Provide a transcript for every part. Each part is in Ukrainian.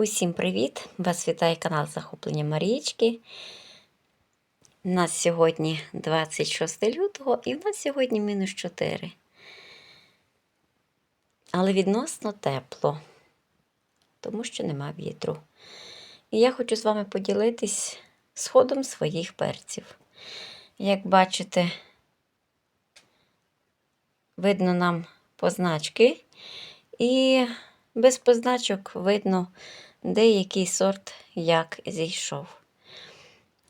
Усім привіт! Вас вітає канал Захоплення Марічки. У нас сьогодні 26 лютого і в нас сьогодні мінус 4. Але відносно тепло, тому що нема вітру. І я хочу з вами поділитись сходом своїх перців. Як бачите, видно нам позначки, і без позначок видно, де який сорт як зійшов.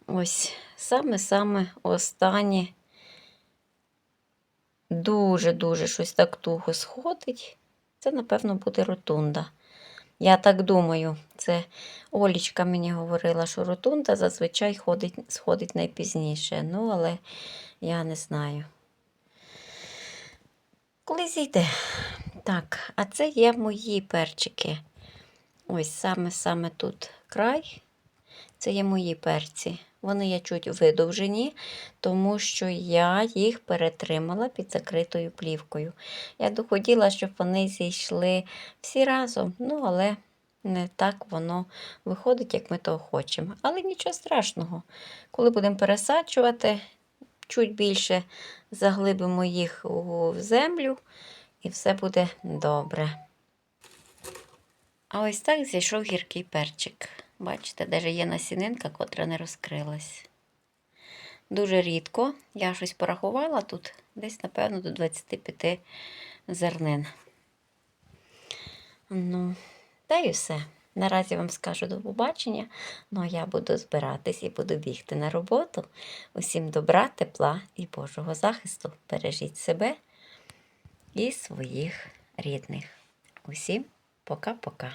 Ось саме-саме останнє дуже-дуже щось так туго сходить. Це, напевно, буде ротунда. Я так думаю, це Олічка мені говорила, що ротунда зазвичай ходить, сходить найпізніше. Ну, але я не знаю. Коли зійде? Так, а це є мої перчики. Ось саме-саме тут край. Це є мої перці. Вони є чуть видовжені, тому що я їх перетримала під закритою плівкою. Я доходіла, щоб вони зійшли всі разом, ну, але не так воно виходить, як ми того хочемо. Але нічого страшного. Коли будемо пересаджувати, чуть більше заглибимо їх у землю, і все буде добре. А ось так зійшов гіркий перчик. Бачите, навіть є насінинка, котра не розкрилась. Дуже рідко. Я щось порахувала тут, десь, напевно, до 25 зернин. Ну, та й все. Наразі вам скажу до побачення. Ну а я буду збиратись і буду бігти на роботу. Усім добра, тепла і Божого захисту. Бережіть себе і своїх рідних. Усім пока-пока.